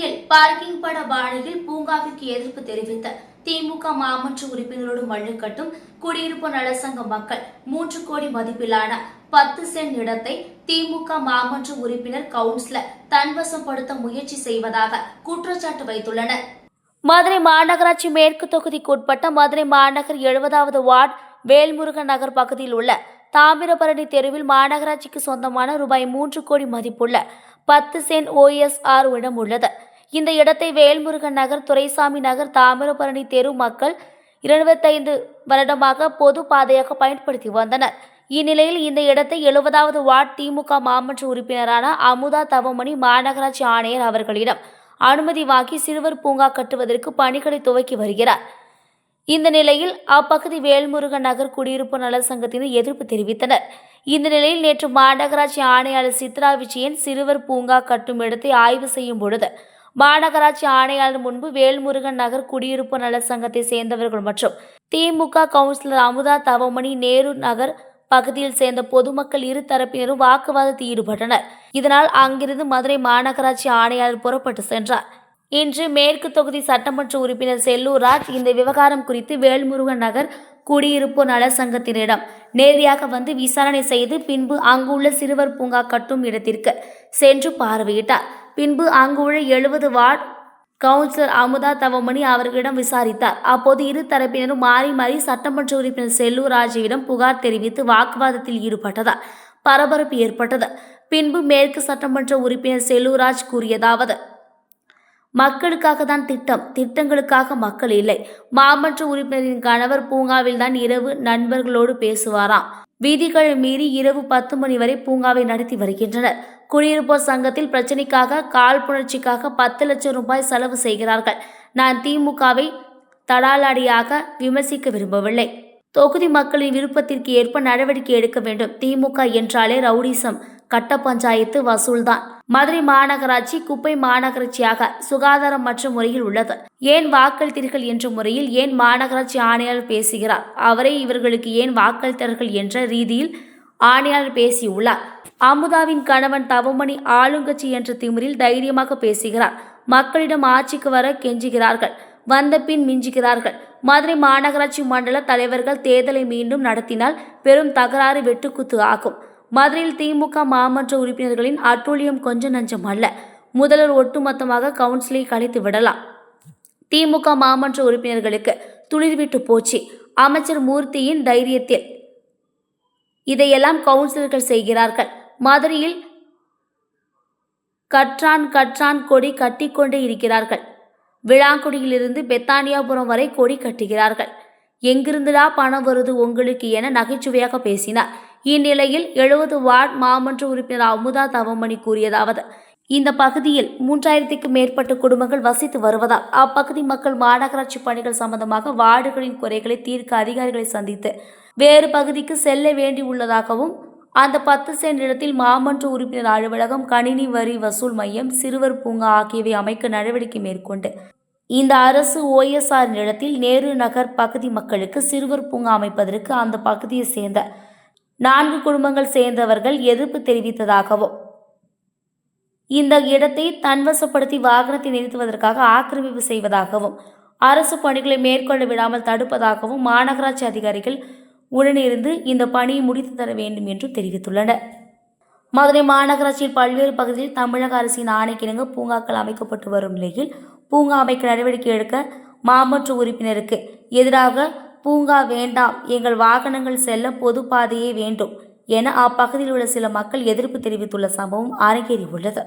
மதுரையில் பார்க்கிங் பட பாணியில் பூங்காவிற்கு எதிர்ப்பு தெரிவித்த திமுக மாமன்ற உறுப்பினரோடு மல்லுக்கட்டும் குடியிருப்பு நலசங்க மக்கள் மூன்று கோடி மதிப்பிலான பத்து சென்ட் இடத்தை திமுக மாமன்ற உறுப்பினர் கவுன்சிலர் தன்வசப்படுத்த முயற்சி செய்வதாக குற்றச்சாட்டு வைத்துள்ளனர். மதுரை மாநகராட்சி மேற்கு தொகுதிக்குட்பட்ட மதுரை மாநகர் எழுபதாவது வார்டு வேல்முருகன் நகர் பகுதியில் உள்ள தாமிரபரணி தெருவில் மாநகராட்சிக்கு சொந்தமான ரூபாய் மூன்று கோடி மதிப்புள்ள பத்து சென்ட் ஓஎஸ்ஆர் இடம் உள்ளது. இந்த இடத்தை வேல்முருகன் நகர் துரைசாமி நகர் தாமிரபரணி தெரு மக்கள் இருபத்தைந்து வருடமாக பொது பாதையாக பயன்படுத்தி வந்தனர். இந்நிலையில் இந்த இடத்தை எழுபதாவது வார்டு திமுக மாமன்ற உறுப்பினரான அமுதா தவமணி மாநகராட்சி ஆணையர் அவர்களிடம் அனுமதி வாங்கி சிறுவர் பூங்கா கட்டுவதற்கு பணிகளை துவக்கி வருகிறார். இந்த நிலையில் அப்பகுதி வேல்முருகன் நகர் குடியிருப்பு நலன் சங்கத்தினர் எதிர்ப்பு தெரிவித்தனர். இந்த நிலையில் நேற்று மாநகராட்சி ஆணையாளர் சித்ரா விஜயன் சிறுவர் பூங்கா கட்டும் இடத்தை ஆய்வு செய்யும் பொழுது மாநகராட்சி ஆணையாளர் முன்பு வேல்முருகன் நகர் குடியிருப்பு நல சங்கத்தை சேர்ந்தவர்கள் மற்றும் திமுக கவுன்சிலர் அமுதா தவமணி நேரு நகர் பகுதியில் சேர்ந்த பொதுமக்கள் இரு தரப்பினரும் வாக்குவாதத்தில் ஈடுபட்டனர். இதனால் அங்கிருந்து மதுரை மாநகராட்சி ஆணையாளர் புறப்பட்டு சென்றார். இன்று மேற்கு தொகுதி சட்டமன்ற உறுப்பினர் செல்லூர் ராஜ் இந்த விவகாரம் குறித்து வேல்முருகன் நகர் குடியிருப்பு நல சங்கத்தினரிடம் நேரடியாக வந்து விசாரணை செய்து பின்பு அங்குள்ள சிறுவர் பூங்கா கட்டும் இடத்திற்கு சென்று பார்வையிட்டார். பின்பு அங்குள்ள எழுபது வார்டு கவுன்சிலர் அமுதா தவமணி அவர்களிடம் விசாரித்தார். அப்போது இரு தரப்பினரும் மாறி மாறி சட்டமன்ற உறுப்பினர் செல்லூர் ராஜுவிடம் புகார் தெரிவித்து வாக்குவாதத்தில் ஈடுபட்டதால் பரபரப்பு ஏற்பட்டது. பின்பு மேற்கு சட்டமன்ற உறுப்பினர் செல்லூராஜ் கூறியதாவது மக்களுக்காக தான் திட்டம் திட்டங்களுக்காக மக்கள் இல்லை. மாமன்ற உறுப்பினரின் கணவர் பூங்காவில் தான் இரவு நண்பர்களோடு பேசுவாராம். வீதிகள் மீறி இரவு பத்து மணி வரை பூங்காவை நடத்தி வருகின்றனர். குடியிருப்போர் சங்கத்தில் பிரச்சனைக்காக காழ்ப்புணர்ச்சிக்காக பத்து லட்சம் ரூபாய் செலவு செய்கிறார்கள். நான் திமுகவை தடாலாடியாக விமர்சிக்க விரும்பவில்லை. தொகுதி மக்களின் விருப்பத்திற்கு ஏற்ப நடவடிக்கை எடுக்க வேண்டும். திமுக என்றாலே ரவுடிசம். கட்ட பஞ்சாயத்து வசூல்தான். மதுரை மாநகராட்சி குப்பை மாநகராட்சியாக சுகாதாரம் மற்ற முறையில் உள்ளது. ஏன் வாக்களித்தீர்கள் என்ற முறையில் ஏன் மாநகராட்சி ஆணையாளர் பேசுகிறார்? அவரே இவர்களுக்கு ஏன் வாக்களித்தார்கள் என்ற ரீதியில் ஆணையாளர் பேசியுள்ளார். அமுதாவின் கணவன் தவமணி ஆளுங்கட்சி என்ற திமிரில் தைரியமாக பேசுகிறார். மக்களிடம் ஆட்சிக்கு வர கெஞ்சுகிறார்கள். வந்த பின் மிஞ்சுகிறார்கள். மதுரை மாநகராட்சி மண்டல தலைவர்கள் தேர்தலை மீண்டும் நடத்தினால் பெரும் தகராறு வெட்டுக்குத்து ஆகும். மதுரையில் திமுக மாமன்ற உறுப்பினர்களின் அட்டூழியம் கொஞ்சம் நஞ்சம் அல்ல. முதல்வர் ஒட்டுமொத்தமாக கவுன்சிலை கலைத்து விடலாம். திமுக மாமன்ற உறுப்பினர்களுக்கு துளிர்விட்டு போச்சு. அமைச்சர் மூர்த்தியின் தைரியத்தில் இதையெல்லாம் கவுன்சிலர்கள் செய்கிறார்கள். மதுரையில் கற்றான் கற்றான் கொடி கட்டிக்கொண்டே இருக்கிறார்கள். விழாங்குடியிலிருந்து பெத்தானியாபுரம் வரை கொடி கட்டுகிறார்கள். எங்கிருந்துடா பணம் வருது உங்களுக்கு என நகைச்சுவையாக பேசினார். இந்நிலையில் எழுபது வார்டு மாமன்ற உறுப்பினர் அமுதா தவமணி கூறியதாவது இந்த பகுதியில் மூன்றாயிரத்திற்கும் மேற்பட்ட குடும்பங்கள் வசித்து வருவதால் அப்பகுதி மக்கள் மாநகராட்சி பணிகள் சம்பந்தமாக வார்டுகளின் குறைகளை தீர்க்க அதிகாரிகளை சந்தித்து வேறு பகுதிக்கு செல்ல வேண்டி உள்ளதாகவும் அந்த பத்து சென்ட் இடத்தில் மாமன்ற உறுப்பினர் அலுவலகம் கணினி வரி வசூல் மையம் சிறுவர் பூங்கா ஆகியவை அமைக்க நடவடிக்கை மேற்கொண்டு இந்த அரசு ஓஎஸ்ஆர் நிலத்தில் நேரு நகர் பகுதி மக்களுக்கு சிறுவர் பூங்கா அமைப்பதற்கு அந்த பகுதியை சேர்ந்த நான்கு குடும்பங்கள் சேர்ந்தவர்கள் எதிர்ப்பு தெரிவித்ததாகவும் இந்த இடத்தை தன்வசப்படுத்தி வாகனத்தை நிறுத்துவதற்காக ஆக்கிரமிப்பு செய்வதாகவும் அரசு பணிகளை மேற்கொள்ள விடாமல் தடுப்பதாகவும் மாநகராட்சி அதிகாரிகள் உடனிருந்து இந்த பணியை முடித்து தர வேண்டும் என்று தெரிவித்துள்ளனர். மதுரை மாநகராட்சியில் பல்வேறு பகுதிகளில் தமிழக அரசின் ஆணைக்கிணங்க பூங்காக்கள் அமைக்கப்பட்டு வரும் நிலையில் பூங்கா அமைக்க நடவடிக்கை எடுக்க மாமன்ற உறுப்பினருக்கு எதிராக பூங்கா வேண்டாம். எங்கள் வாகனங்கள் செல்ல பொது பாதையே வேண்டும். என அப்பகுதியில் உள்ள சில மக்கள் எதிர்ப்பு தெரிவித்துள்ள சம்பவம் அரங்கேறியுள்ளது.